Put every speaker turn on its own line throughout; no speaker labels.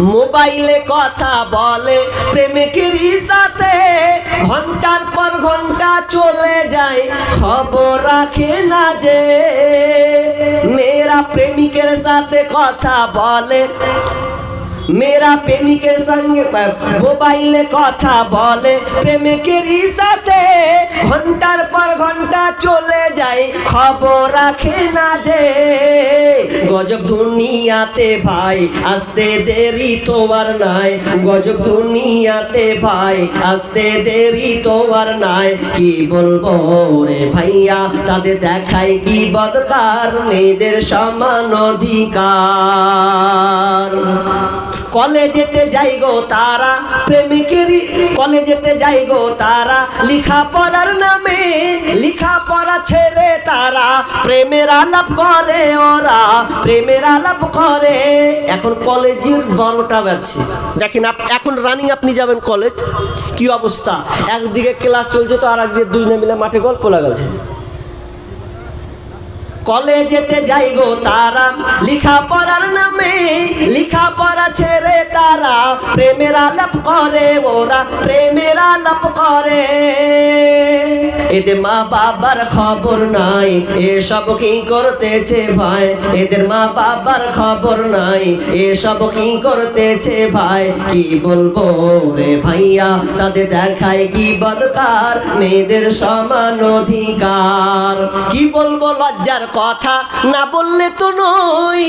মোবাইলে কথা বলে, প্রেমিকের সাথে ঘণ্টার পর ঘণ্টা চলে যায়। খবর রাখে না যে মেয়েরা প্রেমিকের সাথে কথা বলে। মেয়েরা প্রেমিকের সঙ্গে মোবাইলে কথা বলে। প্রেমিকেরই সাথে ঘণ্টার পর ঘণ্টা চলে যায়, খবর রাখে না যে গজব দুনিয়াতে ভাই, আসতে দেরি তো আর নাই। গজব দুনিয়াতে ভাই, আসতে দেরি তো আর নাই। কি বলব রে ভাইয়া, তাদের দেখায় কি বদকার? মেয়েদের সমান অধিকার। কলেজেতে যাই গো তারা, প্রেমিকেরই কলেজেতে যাই গো তারা। লিখা পড়ার নামে লিখা পড়া ছেড়ে তারা, প্রেমের আলাপ করে ওরা, প্রেমের আলাপ করে। এখন কলেজের বারোটা বাজছে। দেখেন এখন রানিং, আপনি যাবেন কলেজ? কি অবস্থা? একদিকে ক্লাস চলছে তো আর একদিকে দুই না মিলে মাঠে গল্প লাগাচ্ছে। কলেজেতে যাই গো তারা। লিখা পড়ার নামে, লিখা পড়া ছেড়ে তারা। প্রেমের আলাপ করে ওরা, প্রেমের আলাপ করে। এদের মা বাবার খবর নাই, এসব কি করতেছে ভাই? এদের মা বাবার খবর নাই, এসব কি করতেছে ভাই? কি বলব রে ভাইয়া, তাদের দেখায় কি বদকার? মেয়েদের সমান অধিকার। কি বলব লজ্জার কথা না বললে তো নই।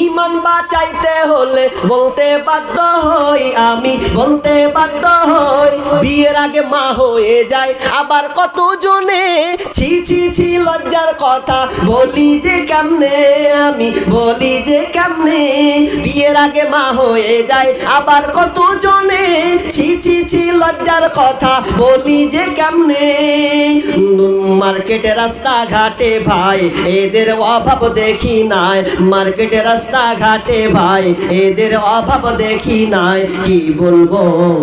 ইমান বাঁচাইতে হলে বলতে বাধ্য হই আমি, বলতে বাধ্য হই। বিয়ের আগে মা হয়ে যায় আবার কত জনে ছি ছি ছি, লজ্জার কথা। বলি যে কেমনে আমি, বলি যে কেমনে? বিয়ের আগে মা হয়ে যায় আবার কত জনে ছি ছি ছি, লজ্জার কথা। বলি যে কেমনে? মার্কেটে রাস্তা ঘাটে ভাই এদের অভাব দেখি নাই। মার্কেটে রাস্তা ঘাটে ভাই, এদের অভাব দেখি নাই। কি বলব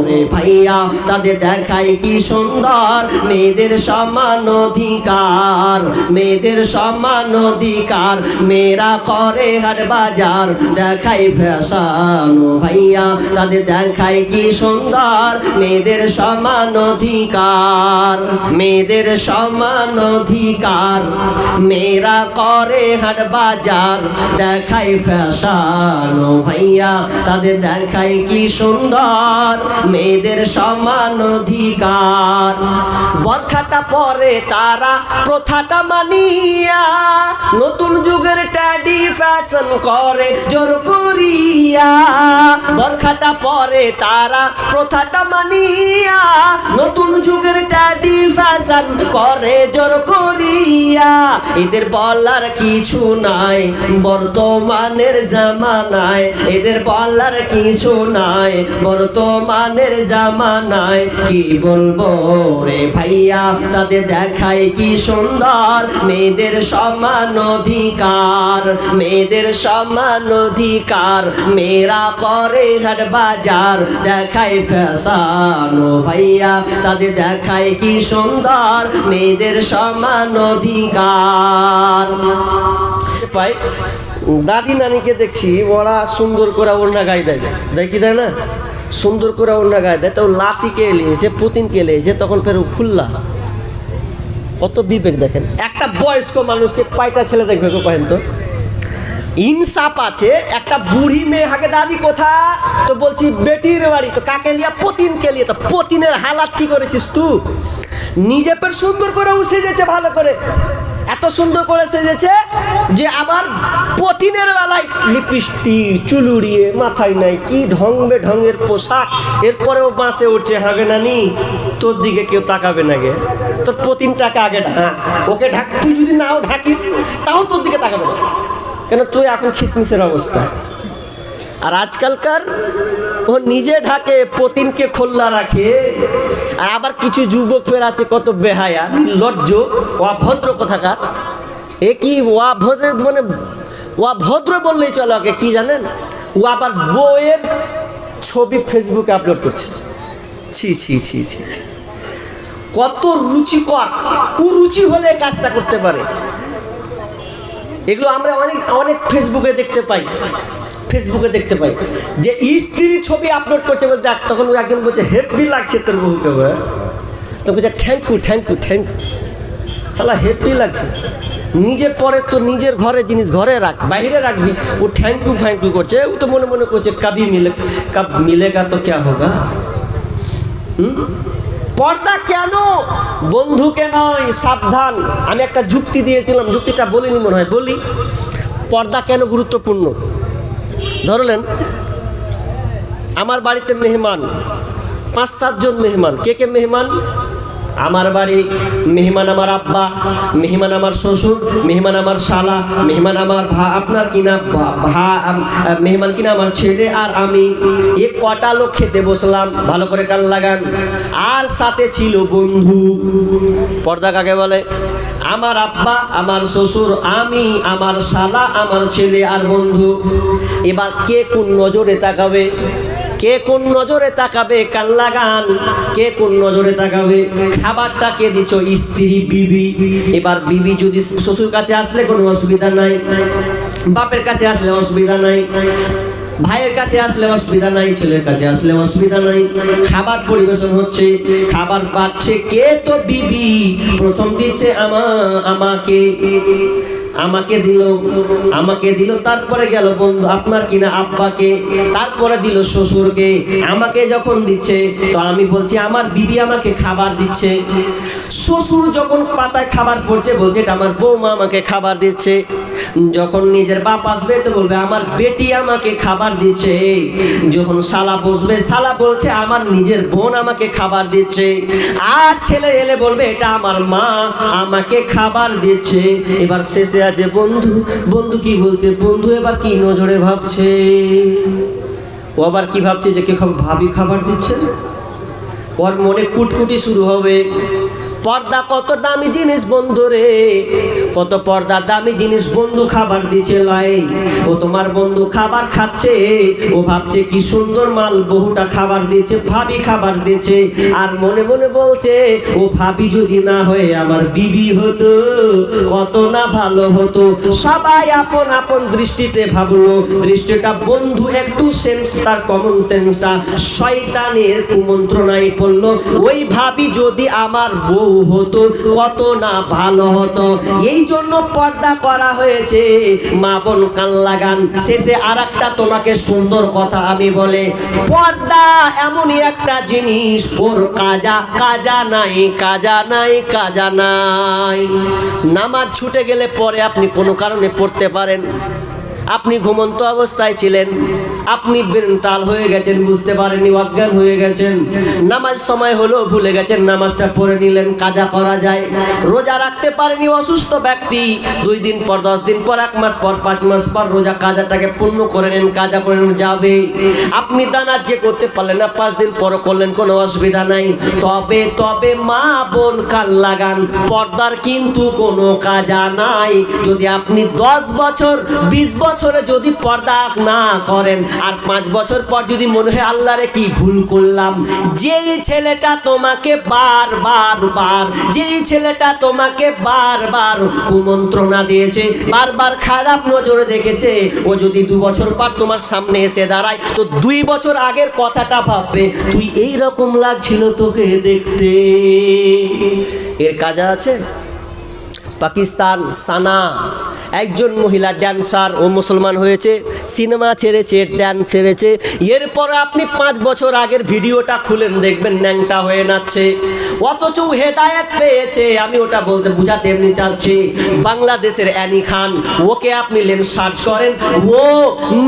রে ভাইয়া, তাদের দেখাই কি সুন্দর? মেয়েদের সমান অধিকার, মেয়েদের সমান অধিকার। মেয়েরা করে হাট বাজার দেখাই ফ্যাশন ভাইয়া, তাদের দেখায় কি সুন্দর? মেয়েদের সমান অধিকার, মেয়েদের সমান অধিকার। মেয়েরা করে হাট বাজার, দেখাই ফ্যাশন ভাইয়া, তাদের দেখাই কি সুন্দর, মেয়েদের সমান অধিকার। বরখাটা পরে তারা প্রথাটা মানিয়া, নতুন যুগের ট্যাডি ফ্যাশন করে, জোর করিয়া। বরখাটা পরে তারা প্রথাটা মানিয়া নতুন যুগের ট্যাডি ফ্যাশন করে জোর করিয়া। এদের বলার কিছু নাই, বর্তমানের জামানায়। এদের বলার কিছু নাই, বর্তমানের জামানায়। কি বলব রে ভাইয়া, তাদের দেখায় কি সুন্দর? মেয়েদের সমান অধিকার, মেয়েদের সমান অধিকার। মেয়েরা করে হাট বাজার দেখায় ও ভাইয়া। তাদের দেখায় কি সুন্দর মেয়েদের সমান অধিকার। দাদি নানিকে দেখছি, ওরা সুন্দর করে ওড়না গায়ে দেয়। দেখি দেয় না? সুন্দর করে ওড়না গায়ে দেয়। তো লাতিকে এলিয়েছে পুতিনকে এলিয়েছে তখন ফের খুললা। কত বিবেক দেখেন। একটা বয়স্ক মানুষকে কয়টা ছেলে দেখবে গো কহেন তো। ইনসাফ আছে, একটা বুড়ি মেয়ে হাকে দাদি কোথা তো বলছি, বেটির বাড়ি। তো কাকে লিয়া পতিনকে লিয়ে তো পতিনের হালাত কি করেছিস তু নিজে পের সুন্দর করে ও সেজেছে ভালো করে। এত সুন্দর করে সেজেছে যে আবার পতিনের বেলায় লিপস্টিক চুলুড়িয়ে মাথায় নাই, কি ঢং বে ঢঙের পোশাক। এরপরেও বাসে উঠছে, হাগে নানি, তোর দিকে কেউ তাকাবে না গে। তোর পতিনটাকে আগে ঢাক ওকে ঢাক তুই যদি নাও ঢাকিস, তাও তোর দিকে তাকাবে না। কেন তুই এখন খিসমিসের অবস্থা? আর আজকালকার ও নিজে ঢাকে পতিনকে খোল্লা রাখে, আর আবার কিছু যুবক ফের আছে কত বেহায়া লজ্জ অভদ্র কথাকার। এ কি অভদ্র মানে ও অভদ্র বললেই চলে ওকে, কি জানেন? ও আবার বইয়ের ছবি ফেসবুকে আপলোড করছে। ছি ছি ছি ছি ছি। কত রুচিকর, কুরুচি হলে কাজটা করতে পারে। এগুলো আমরা অনেক অনেক ফেসবুকে দেখতে পাই। ফেসবুকে দেখতে পাই। যে স্ত্রী ছবি আপলোড করছে বলতে তখন একজন বলছে হেভি লাগছে তোর বহুকে তো বলছে thank you thank you thank you সালা হেভি লাগছে। নিজের পরে তো নিজের ঘরে জিনিস ঘরে রাখ, বাইরে রাখবি। ও থ্যাংক ইউ থ্যাংক ইউ করছে। ও তো মনে মনে করছে কবি মিলে কাব মিলেগা তো ক্যা হোগা হুম? পর্দা কেন? বন্ধুকে নয়, সাবধান। আমি একটা যুক্তি দিয়েছিলাম, যুক্তিটা বলিনি মনে হয়, বলি। পর্দা কেন গুরুত্বপূর্ণ? ধরলেন, আমার বাড়িতে মেহমান পাঁচ সাতজন মেহমান। কে কে মেহমান? আমার বাড়ি, মেহমান আমার আব্বা, মেহমান আমার শ্বশুর, মেহমান আমার শালা, মেহমান আমার ভা, আপনার কিনা ভা- মেহমান কিনা আমার ছেলে আর আমি। এ কটা লোক খেতে বসলাম, ভালো করে কান লাগান। আর সাথে ছিল বন্ধু। পর্দা কাকে বলে? আমার আব্বা, আমার শ্বশুর, আমি, আমার শালা, আমার ছেলে আর বন্ধু। এবার কে কোন নজরে তাকাবে? কে কোন নজরে তাকাবে কান লাগান? কে কোন নজরে তাকাবে? খাবারটা কে দিছ? স্ত্রী, বিবি। এবার বিবি যদি শ্বশুর কাছে আসলে কোনো অসুবিধা নাই। বাপের কাছে আসলে অসুবিধা নাই। ভাইয়ের কাছে আসলে অসুবিধা নাই। ছেলের কাছে আসলে অসুবিধা নাই। খাবার পরিবেশন হচ্ছে। খাবার পাচ্ছে কে? তো বিবি। প্রথম দিচ্ছে আমা আমাকে। আমাকে দিল আমাকে দিল, তারপরে গেল বন্ধু, আপনার কিনা আব্বাকে, তারপরে দিল শ্বশুরকে, আমাকে যখন দিচ্ছে, তো আমি বলছি, আমার বিবি আমাকে খাবার দিচ্ছে। শ্বশুর যখন পাতায় খাবার পড়ছে, বলছে, এটা আমার বৌমা আমাকে খাবার দিচ্ছে। যখন নিজের বাপ আসবে, তো বলবে, আমার বেটি আমাকে খাবার দিচ্ছে। যখন শালা বসবে, শালা বলছে, আমার নিজের বোন আমাকে খাবার দিচ্ছে। আর ছেলে এলে বলবে, এটা আমার মা আমাকে খাবার দিচ্ছে। এবার শেষে আছে বন্ধু বন্ধু কি বলছে? বন্ধু এবার কি নজরে ভাবছে? ও আবার কি ভাবছে যে কে ভাবি খাবার দিচ্ছে ওর মনে কুটকুটি শুরু হবে। পর্দা কত দামি জিনিস বন্ধু রে? কত পর্দা দামি জিনিস বন্ধু খাবার দিচ্ছে লাই ও তোমার বন্ধু খাবার খাচ্ছে, ও ভাবছে কি সুন্দর মাল, বহুটা খাবার দিয়েছে ভাবি খাবার দিয়েছে আর মনে মনে বলছে, ও ভাবি যদি না হয়ে আমার বিবি হতো, কত না ভালো হতো। সবাই আপন আপন দৃষ্টিতে ভাবলো। দৃষ্টিটা বন্ধু একটু সেন্স তার কমন সেন্সটা শয়তানের কুমন্ত্রণায় পড়ল। ওই ভাবি যদি আমার বউ হতো, কত না ভালো হতো। এই জন্য পর্দা করা হয়েছে। মা বোন কান লাগান। শেষে আর একটা তোমাকে সুন্দর কথা আমি বলে, পর্দা এমনই একটা জিনিস, ওর কাজা কাজা নাই কাজা নাই কাজা নাই। নামাজ ছুটে গেলে পরে আপনি কোনো কারণে পড়তে পারেন। আপনি ঘুমন্ত অবস্থায় ছিলেন। আপনি বেনতাল হয়ে গেছেন, বুঝতে পারেননি, অজ্ঞান হয়ে গেছেন। নামাজ সময় হলো ভুলে গেছেন, নামাজটা পড়ে নিলেন, কাজা করা যায়। রোজা রাখতে পারেনি অসুস্থ ব্যক্তি। দুই দিন পর, দশ দিন পর, এক মাস পর, পাঁচ মাস পর, রোজা কাজাটাকে পূর্ণ করে নেন, কাজা করে নেন, যাবে। আপনি দান আজকে করতে পারলেন না, পাঁচ দিন পর করলেন, কোনো অসুবিধা নাই। তবে তবে মা বোন কাল লাগান, পর্দার কিন্তু কোনো কাজা নাই। যদি আপনি দশ বছর, বিশ বছরে যদি পর্দা না করেন, আর পাঁচ বছর পর যদি মনে হয়, আল্লাহরে কি ভুল করলাম? যেই ছেলেটা তোমাকে বার বার বার যেই ছেলেটা তোমাকে বারবার কুমন্ত্রণা দিয়েছে, বারবার খারাপ নজরে দেখেছে, ও যদি দু বছর পর তোমার সামনে এসে দাঁড়ায়, তো দুই বছর আগের কথাটা ভাববে, তুই এই রকম লাগছিল তোকে দেখতে। এর কাজা আছে? পাকিস্তান সানা একজন মহিলা ড্যান্সার ও মুসলমান হয়েছে, সিনেমা ছেড়েছে ড্যান্স ছেড়েছে। এরপর আপনি পাঁচ বছর আগের ভিডিওটা খুলেন, দেখবেন ন্যাংটা হয়ে নাচছে। অথচ হেদায়েত পেয়েছে, আমি ওটা বলতে বুঝাতে এমনি চাচ্ছি। বাংলাদেশের অ্যানি খান, ওকে আপনি লেন সার্চ করেন, ও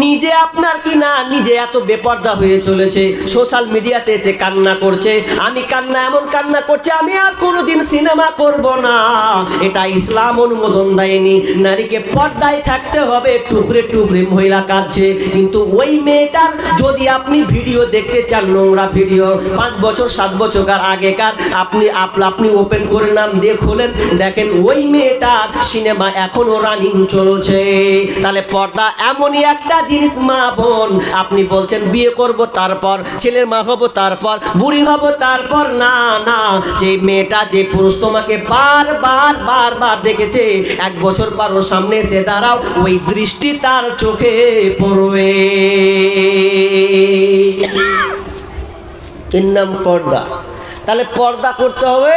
নিজে আপনার কি না, নিজে এত বেপর্দা হয়ে চলেছে। সোশ্যাল মিডিয়াতে এসে কান্না করছে, আমি কান্না এমন কান্না করছে, আমি আর কোনোদিন সিনেমা করব না। এটা ইসলাম অনুমোদন দেয়নি, নারীকে পর্দায় থাকতে হবে, টুকরে টুকরে মহিলা কাঁদছে। কিন্তু ওই মেয়েটার যদি আপনি ভিডিও দেখতে চান, নোংরা ভিডিও, পাঁচ বছর, সাত বছর আগেকার, আপনি আপনি ওপেন করে নাম দিয়ে খোলেন, দেখেন ওই মেয়েটার সিনেমা এখনও রানিং চলছে। তাহলে পর্দা এমনই একটা জিনিস, মা বোন, আপনি বলছেন বিয়ে করব তারপর, ছেলের মা হব তারপর, বুড়ি হব তারপর, না না, যে মেয়েটা, যে পুরুষ তোমাকে বারবার বারবার দেখেছে, এক বছর পর ওর সামনে এসে দাঁড়াও, ওই দৃষ্টি তার চোখে পড়বে। এর নাম পর্দা। তাহলে পর্দা করতে হবে।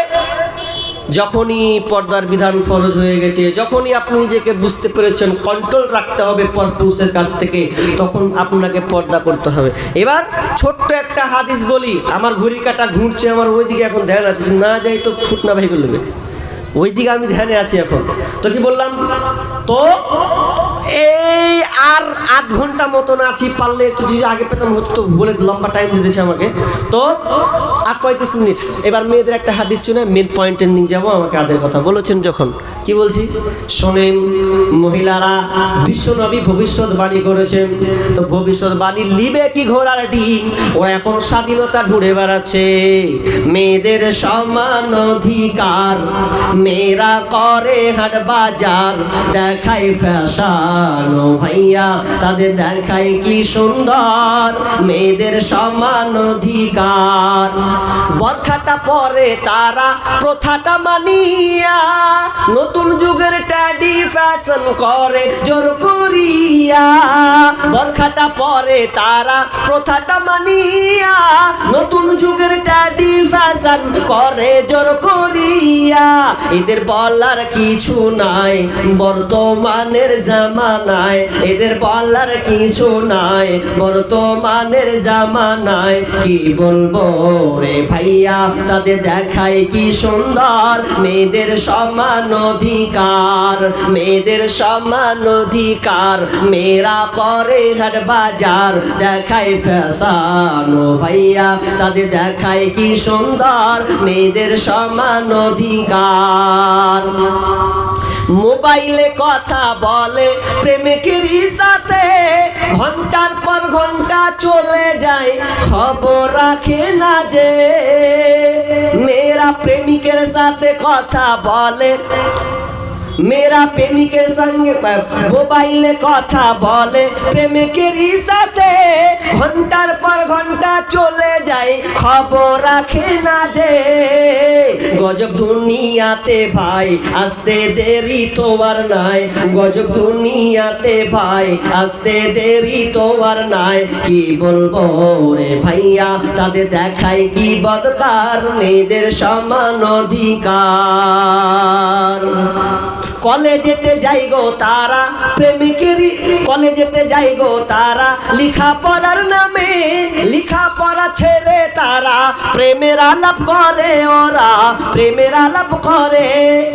যখনই পর্দার বিধান ফরজ হয়ে গেছে, যখনই আপনি নিজেকে বুঝতে পেরেছেন কন্ট্রোল রাখতে হবে পরপুরুষের কাছ থেকে, তখন আপনাকে পর্দা করতে হবে। এবার ছোট্ট একটা হাদিস বলি, আমার ঘড়ি কাটা ঘুরছে, আমার ওইদিকে এখন ধ্যান আছে, না যাই তো ফুটনা ভেঙে নেবে ওইদিকে আমি ধ্যানে আছি এখন। তো কি বললাম? তো এই আর আধ ঘণ্টা মতন আছি, পারলে একটু যদি আগে পেতাম হতো, তো বলে লম্বা টাইম দিতেছে আমাকে। তো আট পঁয়ত্রিশ মিনিট। এবার মেয়েদের একটা হাদিস শুনে মেন পয়েন্টে নিয়ে যাব, আমাকে আদের কথা বলেছেন যখন। কি বলছি? শোনেন, মহিলারা বিশ্বনবী ভবিষ্যৎবাণী করেছেন। তো ভবিষ্যৎবাণী লিবে কি ঘোড়ার ডিম? ওরা এখন স্বাধীনতা ঢুড়ে বেড়াচ্ছে। মেয়েদের সমান অধিকার, মেয়েরা করে হাট বাজার, দেখায় ফ্যাশন ও ভাইয়া, তাদের দেখাই কি সুন্দর? মেয়েদের সমান অধিকার। বরখাটা পরে তারা প্রথাটা মানিয়া নতুন যুগের ট্যাডি ফ্যাশন করে, জোর করিয়া। বরখাটা পরে তারা প্রথাটা মানিয়া নতুন যুগের ট্যাডি ফ্যাশন করে, জোর করিয়া। এদের বলার কিছু নাই, বর্তমানের জামানায়। এদের বলার কিছু নাই, বর্তমানের জামানায়। কি বলব রে ভাইয়া, তাদের দেখায় কি সুন্দর? মেয়েদের সমান অধিকার, মেয়েদের সমান অধিকার। মেয়েরা করে হাট বাজার, দেখায় ও ভাইয়া, তাদের দেখায় কি সুন্দর? মেয়েদের সমান অধিকার। মোবাইলে কথা বলে প্রেমিকের সাথে ঘণ্টার পর ঘণ্টা চলে যায়। খবর রাখে না যে মেয়েরা প্রেমিকের সাথে কথা বলে। মেয়েরা প্রেমিকের সঙ্গে মোবাইলে কথা বলে। প্রেমিকেরই সাথে ঘণ্টার পর ঘণ্টা চলে যায়, খবর রাখে না যে গজব দুনিয়াতে ভাই, আসতে দেরি তো আর নাই। গজব দুনিয়াতে ভাই, আসতে দেরি তো আর নাই। কি বলব রে ভাইয়া, তাদের দেখায় কি বদকার? মেয়েদের সমান অধিকার। কলেজেতে যাই গো তারা, প্রেমিকেরই কলেজেতে যাই গো তারা। লিখা পড়ার নামে লিখা পড়া ছেড়ে তারা, প্রেমের আলাপ করে ওরা, প্রেমের আলাপ করে।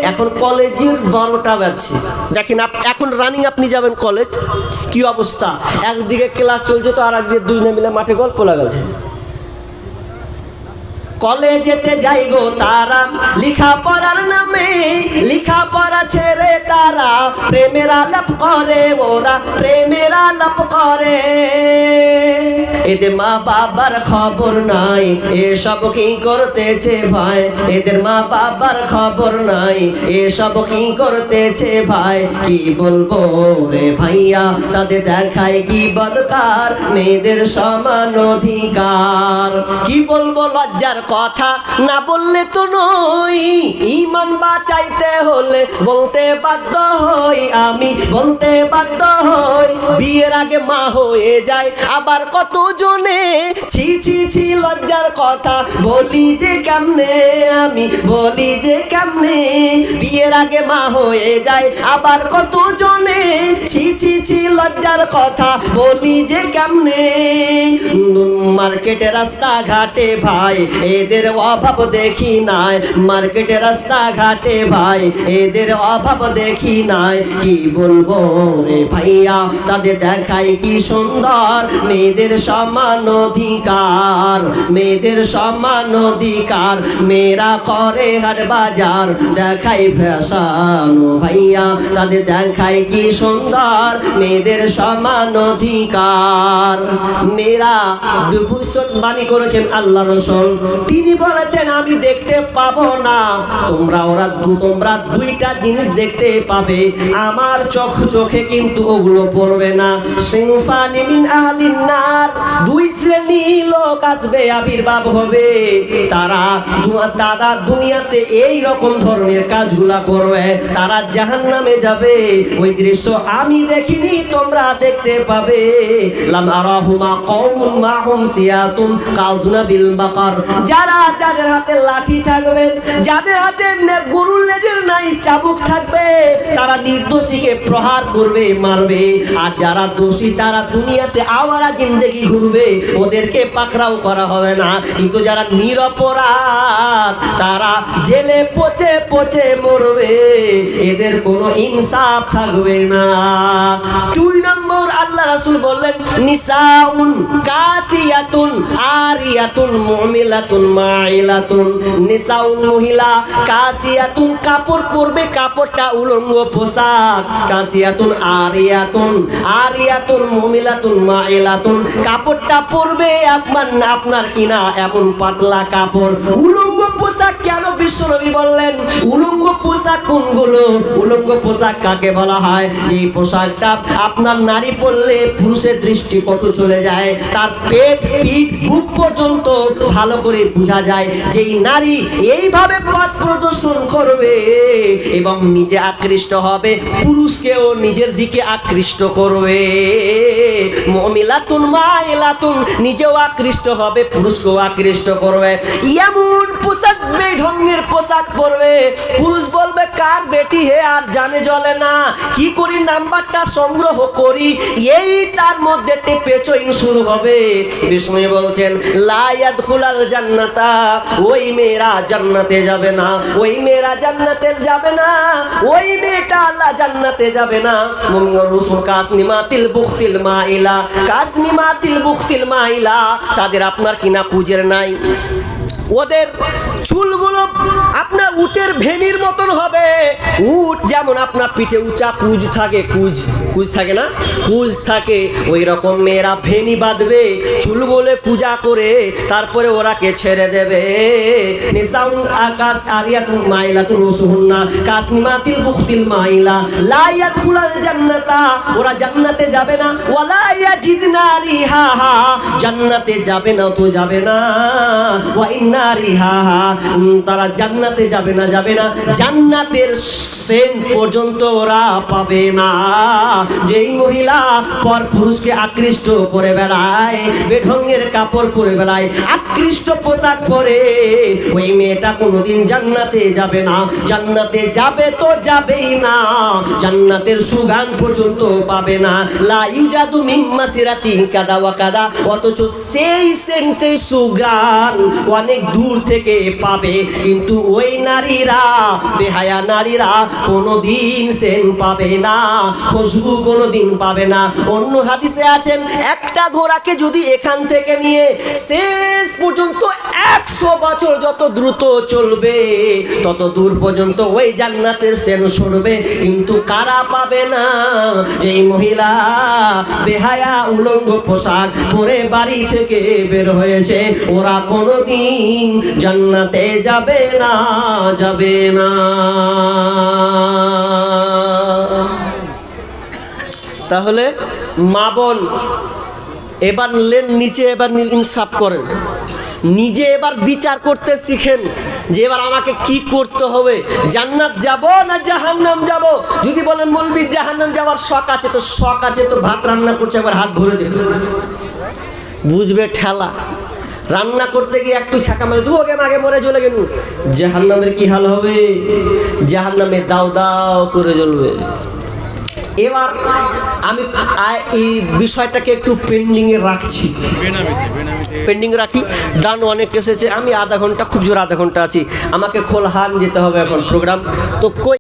এখন কলেজের বারোটা বাজছে দেখেন এখন রানিং, আপনি যাবেন কলেজ? কি অবস্থা? একদিকে ক্লাস চলছে তো আর একদিকে দুই মিলে মাঠে গল্প লাগাচ্ছে। কলেজেতে যাই গো তারা। লিখা পড়ার নামে লিখা পড়া ছেড়ে তারা প্রেমের আলাপ করে ওরা, প্রেমের আলাপ করে। এদের মা বাবার খবর নাই, এসব কি করতেছে ভাই? এদের মা বাবার খবর নাই, এসব কি করতেছে ভাই? কি বলব রে ভাইয়া, তাদের দেখায় কি বদকার? মেয়েদের সমান অধিকার। কি বলব লজ্জার কথা, না বললে তো নই। ইমান বাঁচাইতে হলে বলতে বাধ্য হই আমি বলতে বাধ্য হই। বিয়ের আগে মা হয়ে যায়, আবার কত জনে ছি ছি ছি, লজ্জার কথা। বলি যে কেমনে? আমি বলি যে কেমনে? বিয়ের আগে মা হয়ে যায়, আবার কত জনে ছি ছি ছি, লজ্জার কথা। বলি যে কেমনে? মার্কেটে রাস্তা ঘাটে ভাই, এদের অভাব দেখি নাই। মার্কেটে রাস্তা ঘাটে ভাই, এদের অভাব দেখি নাই কি বলব রে ভাইয়া? তাদের দেখায় কি সুন্দর? মেয়েদের সমান অধিকার, মেয়েদের সমান অধিকার। মেয়েরা করে হাট বাজার দেখাই ফ্যাশন ভাইয়া। তাদের দেখায় কি সুন্দর? মেয়েদের সমান অধিকার। মেয়েরা বাণী করেছেন আল্লাহ রসল। তিনি বলেছেন, আমি দেখতে পাবো না। তোমরা ওরা তোমরা দুইটা জিনিস দেখতে পাবে। আমার চোখ চোখে কিন্তু ওগুলো পড়বে না। সিনফানি মিন আহলিন নার। দুই শ্রেণি লোক আসবে, আবির্ভাব হবে। তারা দু- দাদা দুনিয়াতে এই রকম ধরনের কাজগুলা করবে, তারা জাহান নামে যাবে। ওই দৃশ্য আমি দেখিনি, তোমরা দেখতে পাবে। লাম আরাহুমা কওমুন মাহুম সিয়াতুন কাজনা বিল বাকার। যারা যাদের হাতে লাঠি থাকবে, যাদের হাতে গরুর লেজের নাই চাবুক থাকবে, তারা নির্দোষীকে প্রহার করবে, মারবে। আর যারা দোষী, তারা দুনিয়াতে আওয়ারা জিন্দেগি ঘুরবে। ওদেরকে পাকড়াও করা হবে না। কিন্তু যারা নিরপরাধ, তারা জেলে পচে পচে মরবে। এদের কোনো ইনসাফ থাকবে না। দুই নম্বর, আল্লাহ রাসূল বললেন, নিসাউন কাসিয়াতুন আরিয়াতুন মুমিলাতুন মাইলাতুন। নিসাউন মহিলা কাসিয়াতুন কাপড় পরবে, কাপড়টা উলঙ্গ পোশাক কাসিয়াতুন আরিয়াতুন আরিয়াতুন মুমিলাতুন মাইলাতুন। কাপড়টা পরবে আপনার আপনার কিনা এমন পাতলা কাপড়। উলঙ্গ পোশাক কেন বিশ্বনবী বললেন? উলঙ্গ পোশাক কোনগুলো? উলঙ্গ পোশাক কাকে বলা হয়? যে পোশাকটা আপনার নারী পরলে পুরুষের দৃষ্টি কত চলে যায়, তার পেট, পিঠ, বুক পর্যন্ত ভালো করে বোঝা যায়। যেই নারী এইভাবে পথ প্রদর্শন করবে এবং নিজে আকৃষ্ট হবে, পুরুষকেও নিজের দিকে আকৃষ্ট করবে। মমিলাতুন মাইলাতুন, নিজেও আকৃষ্ট হবে, পুরুষকেও আকৃষ্ট করবে। এমন পোশাক বেঢঙ্গের পোশাক পরবে। পুরুষ বলবে, কার বেটি হে? আর জানে জ্বলে না। কি করি? নাম্বারটা সংগ্রহ করি। এই তার মধ্যে টেপে চইন শুরু হবে। বিষ্ণু বলছেন লায়াত খুলাল জান্নাতা। ওই মেয়েরা জান্নাতে যাবে না। ওই মেয়েরা জান্নাতে যাবে না। ওই মেয়েটা আল্লাহ জান্নাতে যাবে না। রসুল কাসনিমাতিল বুখতিল মাইলা। কাসনিমাতিল বুখতিল মাইলা। তাদের আপনার কিনা কুজের নাই। ওদের চুলগুলো আপনার উটের ভেনির মতন হবে। উট যেমন আপনার পিঠে উঁচা কুজ থাকে, কুজ। কুজ থাকে না? কুজ থাকে ওই রকম মেয়েরা ভেনি বাঁধবে চুলগুলো পূজা করে তারপরে ওরাকে ছেড়ে দেবে? আকাশ আরিয়াতুন মাইলাতুন রসুহুন্না কাসনিমাতিল বুখতিল মাইলা লা ইয়াদখুলাল জান্নাতা ওরা জান্নাতে যাবে না ওয়ালা জান্নাতে যাবে না তো যাবে না ওয়া রিহাহা উম, তারা জান্নাতে যাবে না যাবে না জান্নাতের সেন পর্যন্ত ওরা পাবে না। যেই মহিলা পর পুরুষকে আকৃষ্ট করে বেড়ায় বেঢঙ্গের কাপড় পরে বেড়ায় আকৃষ্ট পোশাক পরে, ওই মেয়েটা কোনোদিন জান্নাতে যাবে না। জান্নাতে যাবে তো যাবেই না, জান্নাতের সুগান পর্যন্ত পাবে না। লা ইউজাদু মিন মাসিরাতি কাদা ওয়া কাদা, অথচ সেই সেন্টে সুগ্রান অনেক দূর থেকে পাবে। কিন্তু ওই নারীরা, বেহায়া নারীরা কোনোদিন সেন পাবে না। খুশবু কোনোদিন পাবে না। অন্য হাদিসে আছেন একটা ঘোড়াকে যদি এখান থেকে নিয়ে শেষ পর্যন্ত একশো বছর যত দ্রুত চলবে, তত দূর পর্যন্ত ওই জান্নাতের সেন সরবে। কিন্তু কারা পাবে না? যেই মহিলা বেহায়া উলঙ্গ পোশাক পরে বাড়ি থেকে বের হয়েছে, ওরা কোনোদিন জান্নাতে যাবে না যাবে না। তাহলে মা বোন এবার লেন নিচে এবার ইনসাফ করেন। নিজে এবার বিচার করতে শিখেন যে এবার আমাকে কি করতে হবে। জান্নাত যাব না জাহান্নাম যাব? যদি বলেন বলবি, জাহান্নাম যাওয়ার শখ আছে, তো শখ আছে, তো ভাত রান্না করছে একবার হাত ভরে দেবে বুঝবে ঠেলা। রান্না করতে গিয়ে একটু ছাকা মারে তু ওকে আগে মরে চলে গেলু জাহান্নামের কি হাল হবে? জাহান্নামে দাও দাও করে জ্বলবে। এবার আমি এই বিষয়টাকে একটু পেন্ডিংয়ে রাখছি। পেন্ডিং রাখি। ডান অনেক এসেছে। আমি আধা ঘণ্টা, খুব জোর আধা ঘণ্টা আছি। আমাকে খোলহান যেতে হবে এখন প্রোগ্রাম তো কই